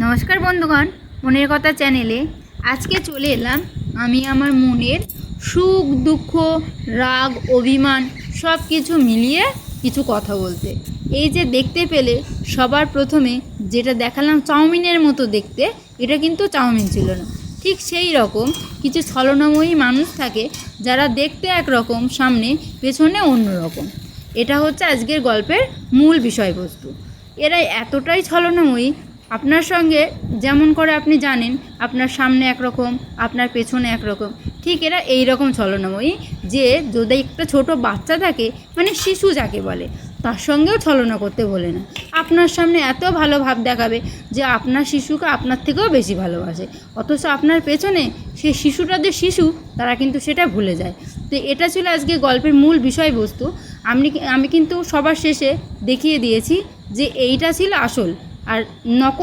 নমস্কার বন্ধুগণ, মনের কথা চ্যানেলে আজকে চলে এলাম আমি আমার মনের সুখ, দুঃখ, রাগ, অভিমান সব কিছু মিলিয়ে কিছু কথা বলতে। এই যে দেখতে পেলে সবার প্রথমে যেটা দেখালাম চাউমিনের মতো দেখতে, এটা কিন্তু চাউমিন ছিল না। ঠিক সেই রকম কিছু ছলনাময়ী মানুষ থাকে যারা দেখতে একরকম, সামনে পেছনে অন্য রকম এটা হচ্ছে আজকের গল্পের মূল বিষয়বস্তু। এরা এতটাই ছলনাময়ী আপনার সঙ্গে যেমন করে আপনি জানেন, আপনার সামনে একরকম, আপনার পেছনে একরকম। ঠিক এরা এই রকম ছলনাময়ী যে যদি একটা ছোট বাচ্চা থাকে মানে শিশু যাকে বলে, তার সঙ্গেও ছলনা করতে বলে না। আপনার সামনে এত ভালো ভাব দেখাবে যে আপনার শিশুকে আপনার থেকেও বেশি ভালোবাসে। অথচ আপনার পেছনে সে শিশুটা যে শিশু, তারা কিন্তু সেটা ভুলে যায়। তো এটা ছিল আজকে গল্পের মূল বিষয়বস্তু। আমি আমি কিন্তু সবার শেষে দেখিয়ে দিয়েছি যে এইটা ছিল আসল। আর নকল